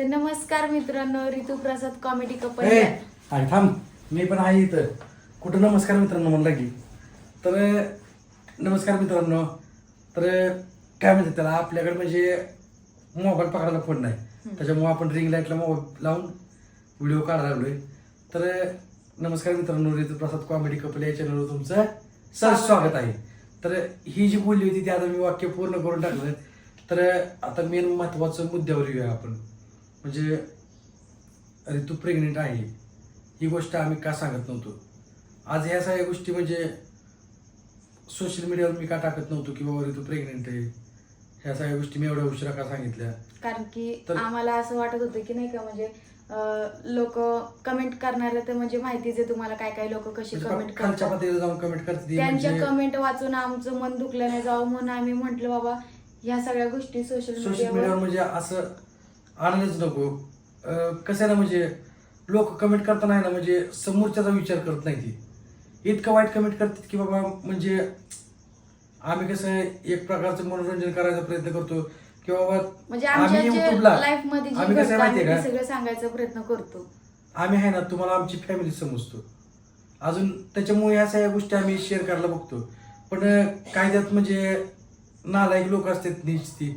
तर नमस्कार मित्रांनो ऋतू प्रसाद कॉमेडी कपल ए, अरे थांब. मी पण आहे इथं. कुठं नमस्कार मित्रांनो म्हणला की? तर नमस्कार मित्रांनो. तर काय म्हणतात त्याला? आपल्याकडे म्हणजे मोबाईल पकडायला फोन नाही. त्याच्यामुळे आपण रिंग लाईटला मोबाईल लावून व्हिडिओ काढायला लागलोय. तर नमस्कार मित्रांनो ऋतू प्रसाद कॉमेडी कपल या चॅनलवर तुमचं सर स्वागत. आहे. तर ही जी बोलली होती ती आता मी वाक्य पूर्ण करून टाकलं तर आता मेन महत्वाचं मुद्द्यावर येऊया आपण. म्हणजे ऋतू प्रेग्नेंट आहे. ही गोष्ट आम्ही का सांगत नव्हतो? आज ह्या सगळ्या गोष्टी म्हणजे सोशल मीडियावर मी का टाकत नव्हतो की बाबा ऋतू प्रेग्नेंट आहे? ह्या सगळ्या गोष्टी मी एवढ्या उशिरा का सांगितल्या? कारण की तर- आम्हाला असं वाटत होतं की नाही का म्हणजे लोक कमेंट करणारे तर म्हणजे माहितीच आहे तुम्हाला काय काय लोक कशी म्हणजे कमेंट खालच्या करतात. पातळीला जाऊन कमेंट करते त्यांच्या म्हणजे कमेंट वाचून आमचं मन दुखलं नाही जावं म्हणून आम्ही म्हंटल बाबा ह्या सगळ्या गोष्टी सोशल सोशल मीडियावर मीडियावर म्हणजे असं आणलंच नको. कसं आहे ना म्हणजे लोक कमेंट करताना आहे ना म्हणजे समोरच्याचा विचार करत नाही ती. इतकं वाईट कमेंट करतात की बाबा म्हणजे आम्ही कसं एक प्रकारचं मनोरंजन करायचा प्रयत्न करतो. की बाबा म्हणजे आम्ही युट्यूबला कसं माहितीये का? सगळं सांगायचा प्रयत्न करतो. आम्ही आहे ना तुम्हाला आमची फॅमिली समजतो. अजून त्याच्यामुळे ह्या सगळ्या गोष्टी आम्ही शेअर करायला बघतो. पण त्यात म्हणजे नालायक लोक असतात नीच ती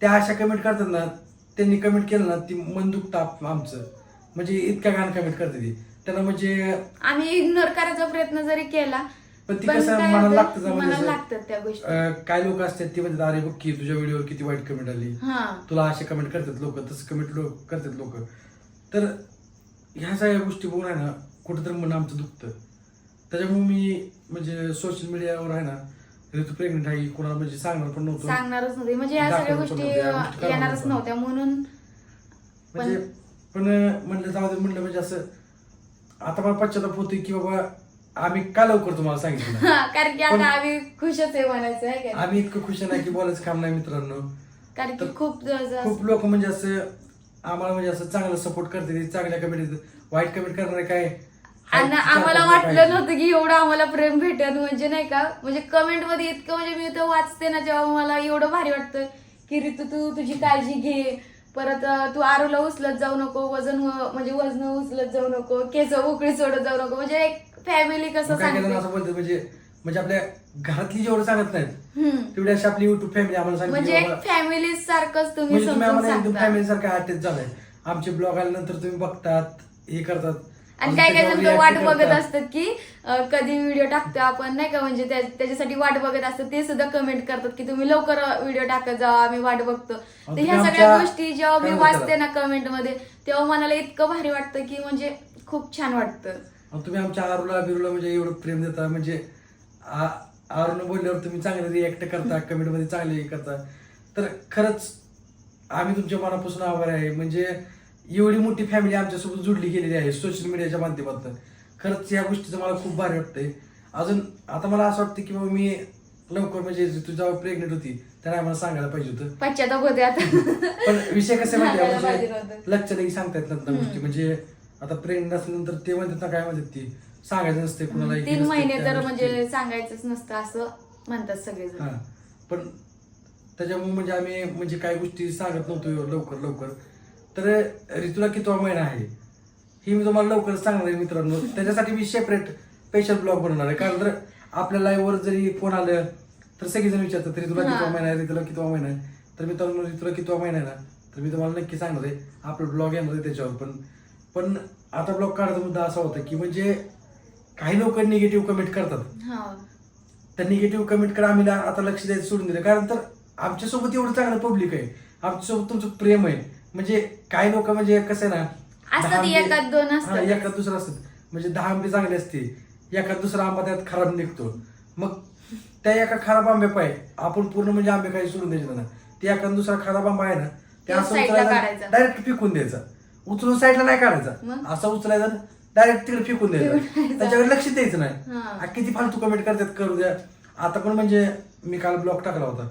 त्या अशा कमेंट करतात ना त्यांनी कमेंट केलं ना ती मन दुखतं आप- आमचं. म्हणजे इतक्या घाण कमेंट करते ती. त्यांना म्हणजे आम्ही इग्नोर करायचा प्रयत्न जरी केला पण ती कसं काय मनाला होतं, लागतं ना म्हणजे मनाला असं, लागतात त्या गोष्टी. अं, काय लोक असतात ती म्हणतात अरे बघ की तुझ्या व्हिडिओवर किती वाईट कमेंट आली. हा. तुला असे कमेंट करतात लोक तसं कमेंट लोक करतात लोक. तर ह्या सगळ्या गोष्टी बघून आहे ना कुठंतरी मन आमचं दुखतं. त्याच्यामुळे मी म्हणजे सोशल मीडियावर आहे ना ऋतू प्रेग्नेंट आहे कोणाला म्हणजे सांगणार पण नव्हतं सांगणारच नव्हते म्हणजे या सगळ्या दाखवलं पण गोष्टी नव्हतं, या गोष्टी करायला येणारच नव्हतं. नव्हत्या म्हणून म्हणजे पण म्हणलं जाऊ दे म्हणलं म्हणजे असं आता मला पश्चाताप होतोय की बाबा आम्ही का लवकर तुम्हाला सांगितलं नाही? कारण की पण- आता आम्ही खुशच आहे म्हणायचं आहे का? आम्ही इतकं खुश नाही की बोलायचं काम नाही मित्रांनो कारण की तर खूप ज- ज- खूप लोक म्हणजे असं आम्हाला म्हणजे असं चांगलं सपोर्ट करते चांगल्या कमेंट वाईट कमेंट करणारे काय आणि आम्हाला वाटलं नव्हतं की एवढं आम्हाला प्रेम भेटेल म्हणजे नाही का? म्हणजे कमेंटमध्ये इतकं म्हणजे मी ते वाचते ना जेव्हा मला एवढं भारी वाटतं की ऋतू तू तुझी काळजी घे. परत तू आरूला उचलत जाऊ नको वजन म्हणजे वजन उचलत जाऊ नको केस उकळी सोडत जाऊ नको. म्हणजे एक फॅमिली कसं सांगते? असं म्हणजे म्हणजे आपल्या घरातली जेवढं सांगत नाहीत. तेवढी अशी आपली युट्यूब फॅमिली आम्हाला सांगते म्हणजे एक फॅमिली सारखंच तुम्ही म्हणजे फॅमिली सारखं अटॅच झालाय. आमचे ब्लॉग आल्यानंतर तुम्ही बघतात हे करतात. आणि काय काय जण वाट बघत. असतात की अं, कधी व्हिडिओ टाकतो आपण नाही का? म्हणजे त्या- त्याच्यासाठी वाट बघत असतात ते सुद्धा कमेंट करतात की तुम्ही लवकर व्हिडिओ टाकत जा आम्ही वाट बघतो. तर तुम्ही ह्या सगळ्या आमच्या- गोष्टी जेव्हा मी काय म्हणतात वाचते ना कमेंटमध्ये तेव्हा मनाला इतकं भारी वाटतं की म्हणजे खूप छान वाटतं. आणि तुम्ही आमच्या आरूला बिरूला म्हणजे एवढं प्रेम देता म्हणजे आरूला बोलल्यावर तुम्ही चांगले रिॲक्ट करता कमेंटमध्ये चांगले हे करता. तर खरंच आम्ही तुमच्या मनापासून आभार आहे. म्हणजे एवढी मोठी फॅमिली आमच्यासोबत जुडली गेलेली आहे सोशल मीडियाच्या माध्यमातून. खरंच या गोष्टीचं मला खूप भारी वाटतंय. अजून आता मला असं वाटतं की बाबा मी लवकर म्हणजे तू जेव्हा प्रेग्नेंट होती त्याला आम्हाला सांगायला पाहिजे होतं. पश्चाताप होते आता. पण विषय कसा माहिती आहे? म्हणजे. लक्ष नाही सांगता येत नंतर गोष्टी. म्हणजे आता प्रेग्नेंट असल्यानंतर ते म्हणतात ना काय म्हणतात ती? सांगायचं नसते कुणाला तीन महिने त्या तर गोष्टी. म्हणजे सांगायचंच नसतं असं म्हणतात सगळेजण. हा. पण त्याच्यामुळे म्हणजे आम्ही म्हणजे काही गोष्टी सांगत नव्हतो लवकर लवकर. तर ऋतूला कितवा महिना आहे. ही मी तुम्हाला लवकर सांगणार आहे मित्रांनो. त्याच्यासाठी मी सेपरेट स्पेशल ब्लॉग बनवणार आहे. कारण जर आपल्या live वर जरी फोन आलं तर सगळेजण विचारतात ऋतूला. कितवा महिना आहे ऋतूला कितवा महिना आहे. तर मित्रांनो ऋतूला कितवा महिना आहे ना? तर मी तुम्हाला नक्की सांगणार आहे. आपलं ब्लॉग येणार आहे त्याच्यावर पण. पण आता ब्लॉग काढायचा मुद्दा असा होता की म्हणजे काही लोक निगेटिव्ह कमेंट करतात. हा. त्या निगेटिव्ह कमेंटकडे आम्ही ला- आता लक्ष द्यायचं सोडून दिलं. कारण तर आमच्यासोबत एवढं चांगलं पब्लिक आहे. आमच्यासोबत तुमचं प्रेम आहे. म्हणजे काही लोक म्हणजे कसं आहे ना असतात दहा आंबे- एकात दोन असतात. हा, एकात दुसरं असतात. म्हणजे दहा आंबे चांगले असते एकात दुसरा आंबा त्यात खराब निघतो. मग त्या एका खराब आंबे पाय आपण पूर्ण म्हणजे आंबे काही सोडून द्यायचे ना ते एका दुसरा खराब आंबा आहे ना ते तो असं side ला उचलायचा काढायचा. डायरेक्ट पिकून द्यायचा. उचलून साईडला नाही काढायचा. मग? असं उचलायचा डायरेक्ट तिकडे फेकून द्यायचं. त्याच्याकडे लक्ष द्यायचं नाही. हा. आ, किती फालतू कमेंट करतात करू द्या. आता पण म्हणजे मी काल ब्लॉग टाकला होता.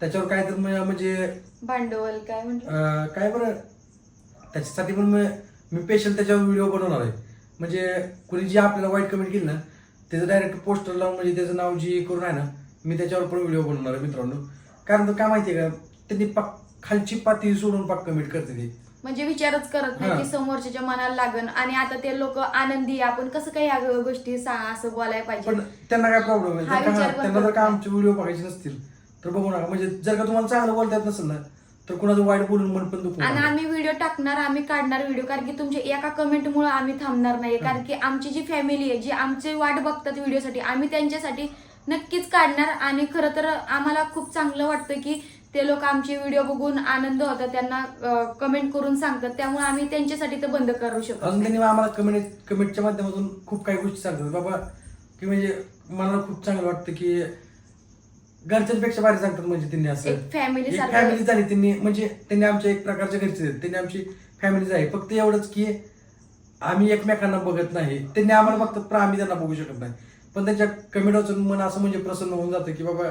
त्याच्यावर काय तर म- म्हणजे भांडवल काय अं, काय बरं? त्याच्यासाठी पण मी मी स्पेशल त्याच्यावर व्हिडिओ बनवणार आहे. म्हणजे कुणी जी आपल्याला वाईट कमेंट केली ना त्याचं डायरेक्ट पोस्टर लावून म्हणजे त्याचं नाव जी करून आहे ना मी त्याच्यावर पण व्हिडिओ बनवणार आहे मित्रांनो. कारण काय माहितीये का त्यांनी पक खालची पाती सोडून पाक कमेंट करते ती. म्हणजे विचारच करत नाही. की समोरच्याच्या मनाला लागन. आणि आता ते लोक आनंदी आहे, आपण कसं काही या गोष्टी असं बोलायला पाहिजे? पण त्यांना काय प्रॉब्लेम आहे? हा त्यांना विचार पण त्यांना जर का. आमचे व्हिडिओ बघायचे नसतील तर बघू नका. म्हणजे जर का तुम्हाला चांगलं बोलता येत नसेल ना तर कुणाचं वाईट बोलून मन पण दुखू आणि. आम्ही व्हिडिओ टाकणार आम्ही काढणार व्हिडिओ कारण की तुमच्या एका कमेंटमुळे आम्ही थांबणार नाही. कारण की आमची जी फॅमिली आहे जी आमची वाट बघतात व्हिडिओसाठी आम्ही त्यांच्यासाठी नक्कीच काढणार. आणि खरं तर आम्हाला खूप चांगलं वाटतं की ते लोक आमचे व्हिडिओ बघून आनंद होता त्यांना कमेंट करून सांगतात. त्यामुळे आम्ही त्यांच्यासाठी ते बंद करू शकतो अजून त्यांनी आम्हाला कमेंट कमेंटच्या माध्यमातून खूप काही गोष्टी सांगतात. बाबा की म्हणजे मला खूप चांगलं वाटतं की घरच्यांपेक्षा भारी सांगतात म्हणजे त्यांनी असं. एक family एक सारखं- फॅमिली झाली त्यांनी म्हणजे त्यांनी आमच्या एक प्रकारच्या घरचे आहेत. त्यांनी आमची फॅमिली आहे. फक्त एवढंच की आम्ही एकमेकांना बघत नाही. त्यांनी आम्हाला बघतात पण आम्ही त्यांना बघू शकत नाही. पण त्यांच्या कमेंट वाचून मन असं म्हणजे प्रसन्न होऊन जातं की बाबा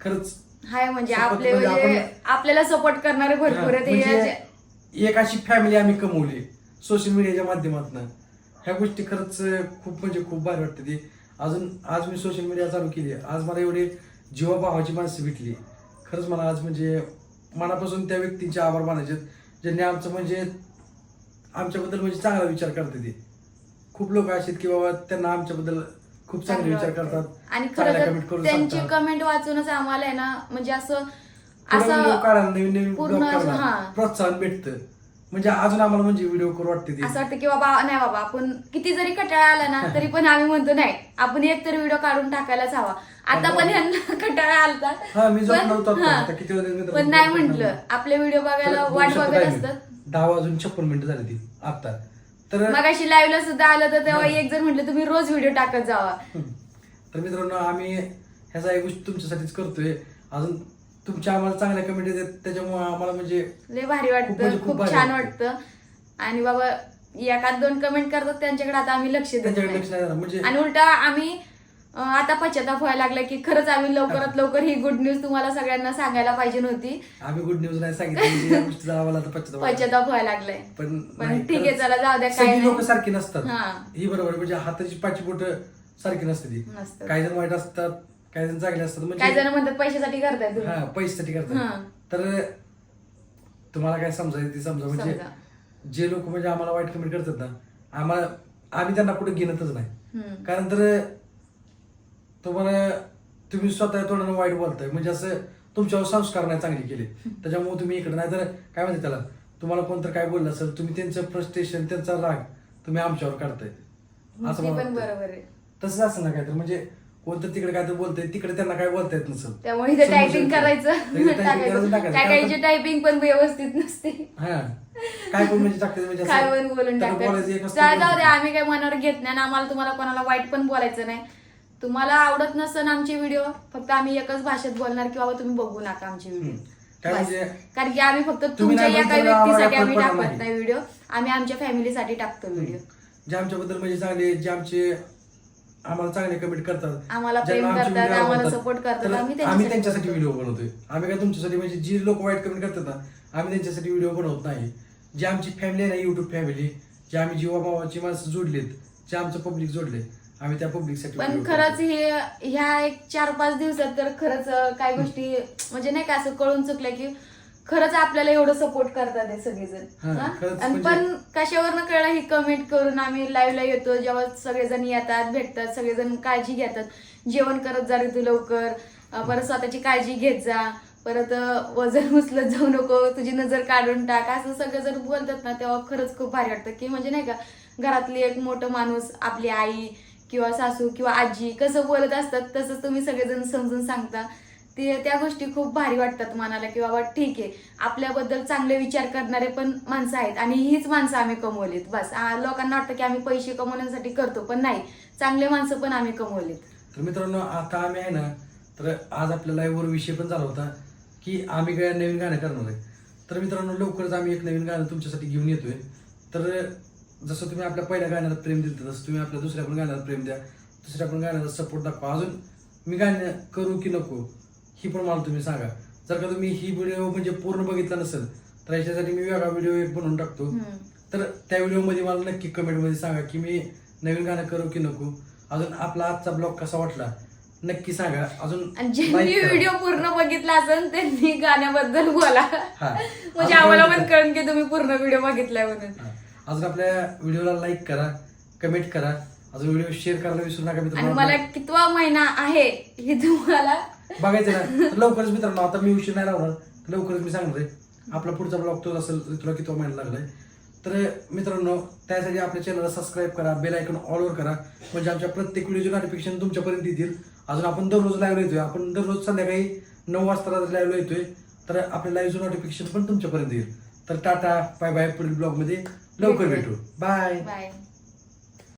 खरंच हाय म्हणजे Support आपले म्हणजे म्हणजे आपल्याला सपोर्ट करणारे भरपूर आहेत हे म्हणजे एक अशी फॅमिली आम्ही कमवली सोशल मीडियाच्या माध्यमातून. ह्या गोष्टी खरंच खूप म्हणजे खूप भारी वाटते ती अजून आज मी सोशल मीडिया चालू केली. आज मला एवढी जीवाभावाची माणसं भेटली खरंच मला आज म्हणजे मनापासून त्या व्यक्तींचे आभार मानायचे ज्यांनी आमचं म्हणजे आमच्याबद्दल म्हणजे चांगला विचार करते ते खूप लोक असे आहेत की बाबा त्यांना आमच्याबद्दल खूप चांगले विचार करतात. आणि खरं त्यांची. कमेंट वाचूनच आम्हाला आहे ना म्हणजे असं असं नवीन नवीन पूर्ण हा. प्रोत्साहन भेटतं म्हणजे अजून आम्हाला म्हणजे व्हिडिओ करू वाटते ते. असं वाटतं की बाबा नाही बाबा आपण किती जरी कटाळा आला ना तरी पण आम्ही म्हणतो नाही आपण एक तरी व्हिडिओ काढून टाकायलाच हवा. आता पण यांना कटाळा आलता. हा मी झोपलो पण- होतो आता. आता किती वेळ मित्र- पण नाही म्हंटल. आपले व्हिडिओ बघायला वाट बघत timing. असतात. दहा वाजून छप्पन मिनिटं झाली ती आता. तर मगाशी लाईव्हला सुद्धा आलं तर तेव्हा. एक जण म्हटलं तुम्ही रोज व्हिडिओ टाकत जावा. तर मित्रांनो आम्ही ह्याचा एक गोष्ट तुमच्यासाठीच करतोय. अजून तुमच्या आम्हाला चांगल्या कमेंट येतात. त्याच्यामुळे आम्हाला म्हणजे लय भारी खूप वाटतं म्हणजे खूप खूप भारी छान वाटतं. वाटतं. आणि बाबा एकात दोन कमेंट करतात त्यांच्याकडे आता आम्ही लक्ष देत त्यांच्याकडे लक्ष नाही नाही देणार. म्हणजे आणि उलटा आम्ही अं, आता पश्चाताप व्हायला लागला की खरंच आम्ही लवकरात लवकर ही गुड न्यूज तुम्हाला सगळ्यांना सांगायला पाहिजे नव्हती. आम्ही गुड न्यूज नाही सांगितली. म्हणजे या गोष्टीचा आम्हाला आता पश्चाताप व्हायला लागलाय. पण पण नाही, ठीक आहे खरंच चला जाऊ द्या काय सगळी लोक सारखी नसतात. हा. ही बरोबर आहे. म्हणजे हाताची पाची बोट सारखी नसते ती. नसतात. काही जण वाईट असतात काही जण चांगले असतात काय म्हणजे जण म्हणतात पैशासाठी करताय तुम्ही हा पैशासाठी हा. करतात तर तुम्हाला काय समजायचं ते समजा म्हणजे समजा. जे लोक म्हणजे आम्हाला वाईट कमेंट करतात ना आम्हाला आम्ही त्यांना कुठे घेणतच नाही हम्म. कारण तर तुम्हाला तुम्ही स्वतः तोंडानं वाईट बोलताय म्हणजे असं तुमच्यावर संस्कार नाही चांगले केले त्याच्यामुळे तुम्ही इकडे नाही तर काय म्हणते त्याला तुम्हाला कोणतं काय बोललं असेल तुम्ही त्यांचं फ्रस्ट्रेशन त्यांचा राग तुम्ही आमच्यावर काढताय असं ते मला पण वाटतं. बरोबर आहे तसंच असं ना काय तर म्हणजे कोणतं तिकडे काय तर बोलतंय तिकडे त्यांना काय बोलता येत नसेल. त्यामुळे इथे टायपिंग. करायचं. तर इथे typing करायचं, टाकायचं. काय काहीची टायपिंग पण व्यवस्थित नसते. हा. काय पण म्हणजे टाकते म्हणजे काय पण बोलून त्यांना बोलायचं एक टाकतात असतं, जा- जाऊ बोलायचं दे आम्ही काय मनावर घेत नाही आणि आम्हाला तुम्हाला कोणाला वाईट पण बोलायचं नाही. तुम्हाला आवडत नसन आमचे व्हिडिओ फक्त आम्ही एकच भाषेत बोलणार की बाबा तुम्ही बघू नका आमचे व्हिडिओ. हम्म. काय बस. म्हणजे? कारण की आम्ही फक्त तुम्ही तुमच्या नाही एका आम्हाला व्यक्तीसाठी फरक आम्ही पडणार टाकत नाही. नाही. व्हिडिओ. आम्ही आमच्या फॅमिलीसाठी टाकतो व्हिडिओ. जे आमच्याबद्दल म्हणजे चांगले जे आमचे आम्हाला चांगले कमेंट करतात. आम्हाला प्रेम ज्यांना आमचे करतात, video आम्हाला आवडतात, support करतात, आम्ही आम्ही त्यांच्यासाठी. व्हिडिओ बनवतोय. आम्ही काय तुमच्यासाठी म्हणजे जी लोक वाईट कमेंट करतात ना आम्ही त्यांच्यासाठी व्हिडिओ बनवत नाही. जी आमची फॅमिली आहे ना युट्यूब फॅमिली जे आम्ही जीवाभावाची माणसं जोडलीत जे आमचं पब्लिक जोडले आम्ही त्या पब्लिकसाठी पण खरंच हे ह्या एक चार पाच दिवसात तर खरंच अं, काही गोष्टी म्हणजे नाही का असं कळून चुकलं की खरंच आपल्याला एवढं सपोर्ट करतात हे सगळेजण. हा, हा? खरंच आणि म्हणजे- पण कशावरनं कळलं? ही कमेंट करून आम्ही लाईव्हला येतो जेव्हा सगळेजण येतात भेटतात सगळेजण काळजी घेतात. जेवण करत जा रे तू लवकर. अं, परत स्वतःची काळजी घेत जा. परत अं, वजन उचलत जाऊ नको. तुझी नजर काढून टाक. असं सगळं जर बोलतात ना तेव्हा खरंच खूप भारी वाटतं. की म्हणजे नाही का घरातली एक मोठं माणूस आपली आई किंवा सासू किंवा आजी कसं बोलत असतात तसं तुम्ही सगळेजण समजून सांगता. ते त्या गोष्टी खूप भारी वाटतात मनाला की बाबा ठीक आहे आपल्याबद्दल चांगले विचार करणारे पण माणसं आहेत आणि हीच माणसं आम्ही कमवलीत. बस लोकांना वाटतं की आम्ही पैसे कमवण्यासाठी करतो पण नाही. चांगले माणसं पण आम्ही कमवलीत. तर मित्रांनो आता आम्ही आहे ना तर आज आपल्या लाईव्हवर विषय पण झाला होता की आम्ही काय नवीन गाणं करणार आहे. तर मित्रांनो लवकरच आम्ही एक नवीन गाणं तुमच्यासाठी घेऊन येतोय. तर जसं तुम्ही आपल्या पहिल्या गाण्याला प्रेम दिलं तसं तुम्ही आपल्या दुसऱ्या पण गाण्याला प्रेम द्या. दुसऱ्या पण गाण्याला सपोर्ट दाखवा. अजून मी गाणं करू की नको? ही पण मला तुम्ही सांगा जर का तुम्ही ही व्हिडिओ म्हणजे पूर्ण बघितला नसेल तर याच्यासाठी मी वेगळा व्हिडिओ एक बनवून टाकतो. तर त्या व्हिडिओमध्ये मला नक्की कमेंटमध्ये सांगा की मी नवीन गाणं करू की नको अजून आपला आजचा ब्लॉग कसा वाटला नक्की सांगा अजून ज्यांनी. व्हिडिओ पूर्ण बघितला असेल त्यांनी गाण्याबद्दल बोला. म्हणजे आम्हाला पण. कळून की तुम्ही पूर्ण व्हिडिओ बघितलाय म्हणून. अजून आपल्या व्हिडिओला लाईक करा कमेंट करा अजून व्हिडिओ शेअर करायला विसरू नका मला कितवा महिना आहे हे तुम्हाला बघायचं ना. तर लवकरच मित्रांनो आता मी उशीर नाही लावणार. लवकरच मी सांगणार आहे. आपला पुढचा ब्लॉग तो असेल तुला किती महिना लागलाय. तर मित्रांनो त्यासाठी आपल्या चॅनलला सबस्क्राईब करा बेल आयकॉन ऑलवर करा. म्हणजे आमच्या प्रत्येक व्हिडिओचे नोटिफिकेशन तुमच्यापर्यंत येतील. अजून आपण दररोज लाईव्ह येतोय. आपण दररोज संध्याकाळी नऊ वाजता लाईव्ह येतोय. तर आपल्या लाईव्हचं नोटिफिकेशन पण तुमच्यापर्यंत येईल. तर टाटा बाय बाय पुढील ब्लॉगमध्ये लवकर भेटू. Bye bye